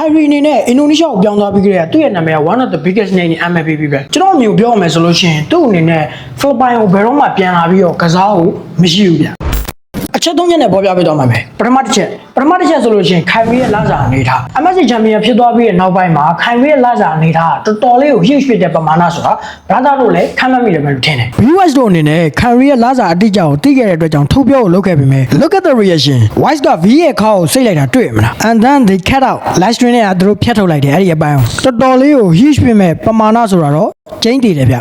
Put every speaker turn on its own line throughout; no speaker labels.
ခိုင်ရီအနေနဲ့အင်ဒိုနီးရှားကိုပြောင်းသွားပြီးကြတဲ့သူ့ရဲ့နာမည်က one of the biggest name in MLB ပဲကျွန်တော်အမျိုးပြောရမယ်ဆိုလို့ရှိရင်သူ့အနေနဲ့ဖိလစ်ပိုင်ကိုဘယ်တော့မှပြန်လာပြီးတော့ကစားဖို့မရှိဘူးဗျ အချက်သုံးချက်နဲ့ပေါ်ပြပေးတော့မှာပဲပထမတစ်ချက်ပထမတစ်ချက်ဆိုလို့ရှိရင်ခိုင်ရီရဲ့လာစာအနေထား MSC ချန်ပီယံဖြစ်သွားပြီးတဲ့နောက်ပိုင်းမှာခိုင်ရီရဲ့လာစာအနေထားကတော်တော်လေးကို huge ဖြစ်တဲ့ပမာဏဆိုတာဘာသာတို့လည်းခံမှတ်မိတယ်ပဲလို့ထင်တယ် viewers တို့အနေနဲ့ခိုင်ရီရဲ့လာစာအတိအကျကိုသိခဲ့တဲ့အတွက်ကြောင့်ထုတ်ပြောကိုလုပ်ခဲ့ပေမဲ့ look at the reaction wise က V ရဲ့ခေါက်ကိုစိတ်လိုက်တာတွေ့ရမလား and then they cut out live stream နဲ့သူတို့ဖြတ်ထုတ်လိုက်တယ်အဲ့ဒီအပိုင်းကိုတော်တော်လေးကို huge ဖြစ်မဲ့ပမာဏဆိုတာတော့ကျင်းတည်တယ်ဗျ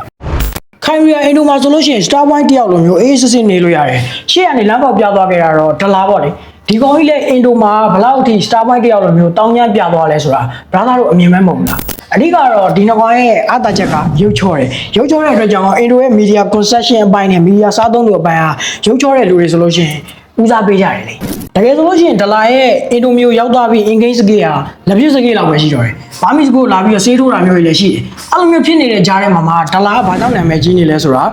ခိုင်ရီယာအင်ဒိုမှာဆိုလို့ရှိရင် Star Wine တယောက်လိုမျိုးအေးစစ်စစ်နေလို့ရတယ်ရှေ့ကနေလမ်းပေါက်ပြသွားခဲ့တာတော့ဒလာပေါ့လေဒီကောင်ကြီးလည်းအင်ဒိုမှာဘယ်လောက်အထိ Star Wine တယောက်လိုမျိုးတောင်းကျမ်းပြသွားလဲဆိုတာ brother တို့အမြင်မဲ့မဟုတ်ဘူးလားအဓိကတော့ဒီနှစ်ကောင်ရဲ့အတာချက်ကရုပ်ချောတယ်ရုပ်ချောတဲ့အတွက်ကြောင့်အင်ဒိုရဲ့ media concession အပိုင်းနဲ့ media စားသုံးသူအပိုင်းဟာရုပ်ချောတဲ့လူတွေဆိုလို့ရှိရင်ဦးစားပေးကြတယ်လေတ ကယ်ဆိုလို့ရှိရင်ဒလာရဲ့အင်ဒိုမျိုးရောက်သွားပြီးအင်ဂိမ်းစကေးဟာလက်ပြစကေးလောက်ပဲရှိတော့တယ်။ဘာမီစကိုလာပြီးတော့ဆေးထိုးတာမျိုးတွေလည်းရှိတယ်။အဲ့လိုမျိုးဖြစ်နေတဲ့ကြားထဲမှာမှာဒလာကဘာကြောင့်နာမည်ကြီးနေလဲဆိုတာ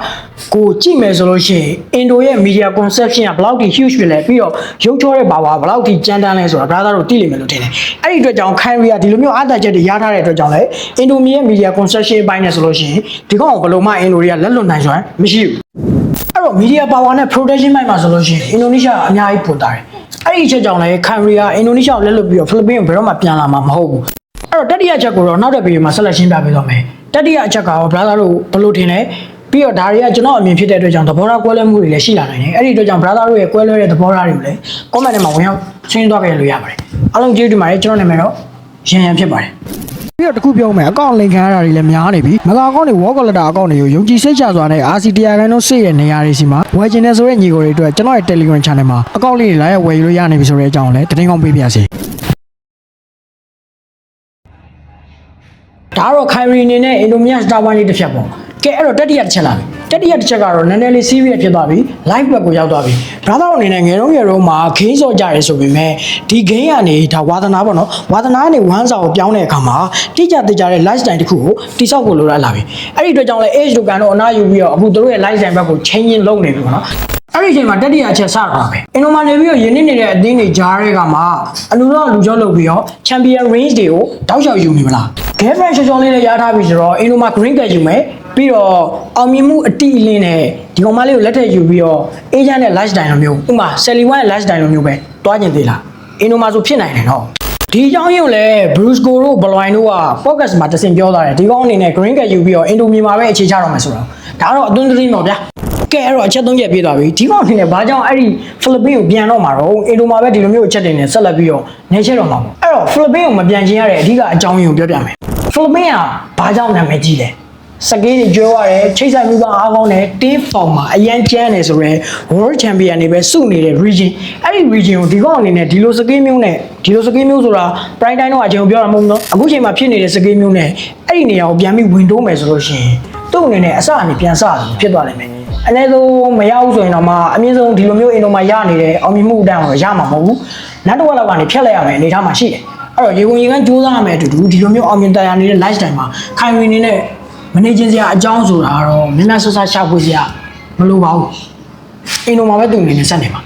ကိုကြည့်မယ်ဆိုလို့ရှိရင်အင်ဒိုရဲ့ media conception ကဘယ်လောက်ထိ huge ဖြစ်လဲပြီးတော့ရုပ်ချောတဲ့ဘာဝဘယ်လောက်ထိကြမ်းတမ်းလဲဆိုတာ brother တို့သိလိမ့်မယ်လို့ထင်တယ်။အဲ့ဒီအတွက်ကြောင့်ခိုင်ရီယာဒီလိုမျိုးအားသာချက်တွေရထားတဲ့အတွက်ကြောင့်လည်းအင်ဒိုမီရဲ့ media conception ဘိုင်းနဲ့ဆိုလို့ရှိရင်ဒီကောင်ကဘယ်လိုမှအင်ဒိုတွေကလက်လွတ်နိုင်စွမ်းမရှိဘူး။အဲ့တော့ media power နဲ့ protection ဘက်မှာဆိုလို့ရှိရင်အင်ဒိုနီးရှားကအများကြီးပိုတာတယ်။ အဲ့ဒီအချက်ကြောင့်လည်းကန်ရီယာအင်ဒိုနီးရှားကိုလက်လွတ်ပြီးတော့ဖိလစ်ပင်းကိုဘယ်တော့မှပြန်လာမှာမဟုတ်ဘူး။အဲ့တော့တတိယအချက်ကိုတော့နောက်တဲ့ဗီဒီယိုမှာဆက်လက်ရှင်းပြပေးသွားမယ်။တတိယအချက်ကတော့ brother တို့ဘယ်လိုထင်လဲပြီးတော့ဒါတွေကကျွန်တော်အမြင်ဖြစ်တဲ့အတွက်ကြောင့်သဘောထားကွဲလွဲမှုတွေလည်းရှိလာနိုင်တယ်။အဲ့ဒီအတွက်ကြောင့် brother တို့ရဲ့ကွဲလွဲတဲ့သဘောထားတွေကိုလည်း comment ထဲမှာဝင်ရောက်ရှင်းသွားကြလို့ရပါတယ်။အားလုံးကျေးဇူးတင်ပါတယ်ကျွန်တော်နာမည်တော့ရန်ရန်ဖြစ်ပါတယ်။ ပြီးတော့တခုပြောမယ်အကောင့်လင်ခံရတာတွေလည်းများနေပြီမကအကောင့်တွေ wall collector အကောင့်တွေကိုယုံကြည်စိတ်ချစွာနဲ့ RC တရားခိုင်နှုန်းစိတ်ရဲ့နေရာတွေစီမှာဝယ်ချင်တဲ့ဆိုတဲ့ညီကိုတွေအတွက်ကျွန်တော်ရဲ့ Telegram channel မှာအကောင့်လေးတွေလာရဝယ်ယူလို့ရနေပြီဆိုတဲ့အကြောင်းလည်းတင်ကောင်းပေးပြစေဒါတော့ခိုင်ရီအနေနဲ့အင်ဒိုမီယာစတာဝိုင်းလေးတစ်ဖြတ်ပေါ့ကဲအဲ့တော့တတိယတစ်ချက်လာပြီ တတိယတစ်ချက်ကတော့နည်းနည်းလေး serious ဖြစ်သွားပြီ live ဘက်ကိုရောက်သွားပြီ brother အနေနဲ့ငယ်တော့ငယ်တော့မှာခင်းစော်ကြရဲဆိုပေမဲ့ဒီ game ကနေဒါဝါသနာပေါ့နော်ဝါသနာကနေဝမ်းစာကိုပြောင်းတဲ့အခါမှာတိကျတိကျတဲ့ lifestyle တစ်ခုကိုတိဆောက်ဖို့လိုရလာပြီအဲ့ဒီအတွက်ကြောင့်လဲ age တို့ကတော့အနာယူပြီးတော့အခုတို့ရဲ့ lifestyle ဘက်ကို changing လုပ်နေပြီပေါ့နော်အဲ့ဒီအချိန်မှာတတိယအချက်စတော့ပဲအင်နိုမာနေပြီးတော့ယင်းနေနေတဲ့အသင်းတွေကြားတွေကမှအလူတော့လူကြောလုပ်ပြီးတော့ champion range တွေကိုတောက်လျှောက်ယူနေမလား game range ချောချောလေးနဲ့ရထားပြီဆိုတော့အင်နိုမာ green ကယူမယ် ပြီးတော့အောင်မြင်မှုအတိအလင်းနဲ့ဒီကောင်မလေးကိုလက်ထပ်ယူပြီးတော့ agent နဲ့ lifestyle လိုမျိုးဥပမာ Sally One ရဲ့ lifestyle လိုမျိုးပဲတွားကျင်သေးလားအင်နိုမာဆိုဖြစ်နိုင်တယ်နော်ဒီအကြောင်းရင်းကိုလည်း Bruce Go တို့ Bloin တို့က podcast မှာတစင်ပြောထားတယ်ဒီကောင်အနေနဲ့ green ကယူပြီးတော့အင်ဒိုမြန်မာပဲအခြေချတော့မယ်ဆိုတော့ဒါတော့အသွင်သတိတော့ဗျာကဲအဲ့တော့အချက်သုံးချက်ပြေးသွားပြီဒီကောင်အနေနဲ့ဘာကြောင့်အဲ့ဒီဖိလစ်ပင်းကိုပြန်တော့မှာတော့အင်ဒိုမှာပဲဒီလိုမျိုးအချက်တွေနဲ့ဆက်လက်ပြီးတော့နေချက်တော့မှာပေါ့အဲ့တော့ဖိလစ်ပင်းကိုမပြန်ချင်ရတဲ့အဓိကအကြောင်းရင်းကိုပြောပြမယ်ဖိလစ်ပင်းကဘာကြောင့်နာမည်ကြီးလဲ စကေးတွေကျွဲရတယ်ချိတ်ဆိုင်မှုကအားကောင်းတယ်တင်းဖောင်မှာအရန်ကျန်းတယ်ဆိုတော့ World Champion တွေပဲစုနေတဲ့ region အဲ့ဒီ region ကိုဒီကောင်အနေနဲ့ဒီလိုစကေးမျိုးနဲ့ဒီလိုစကေးမျိုးဆိုတာ prime time တော့အချိန်ကိုပြောတာမဟုတ်ဘူးเนาะအခုချိန်မှာဖြစ်နေတဲ့စကေးမျိုးနဲ့အဲ့ဒီနေရာကိုပြန်ပြီးဝင်တိုးမယ်ဆိုလို့ရှိရင်သူ့အနေနဲ့အစအနေပြန်စတယ်ဖြစ်သွားလိမ့်မယ်အနည်းဆုံးမရဘူးဆိုရင်တော့မှအမြင့်ဆုံးဒီလိုမျိုးအင်ဒိုမှာရနေတဲ့အောင်မြင်မှုအတန်းကိုရမှာမဟုတ်ဘူးနောက်တစ်ဝက်လောက်ကနေဖြတ်လိုက်ရမယ်အနေထားမှာရှိတယ်အဲ့တော့ရေကုန်ရေကန်းစူးစမ်းရမယ်အတူတူဒီလိုမျိုးအောင်မြင်တရားနေတဲ့ lifestyle မှာခိုင်ဝင်နေတဲ့ မနေချင်းစရာအကြောင်းဆိုတာကတော့မြင်မြဆဆရှာဖွေစရာမလိုပါဘူးအင်းတို့မှာပဲသူအနေနဲ့စက်နေပါ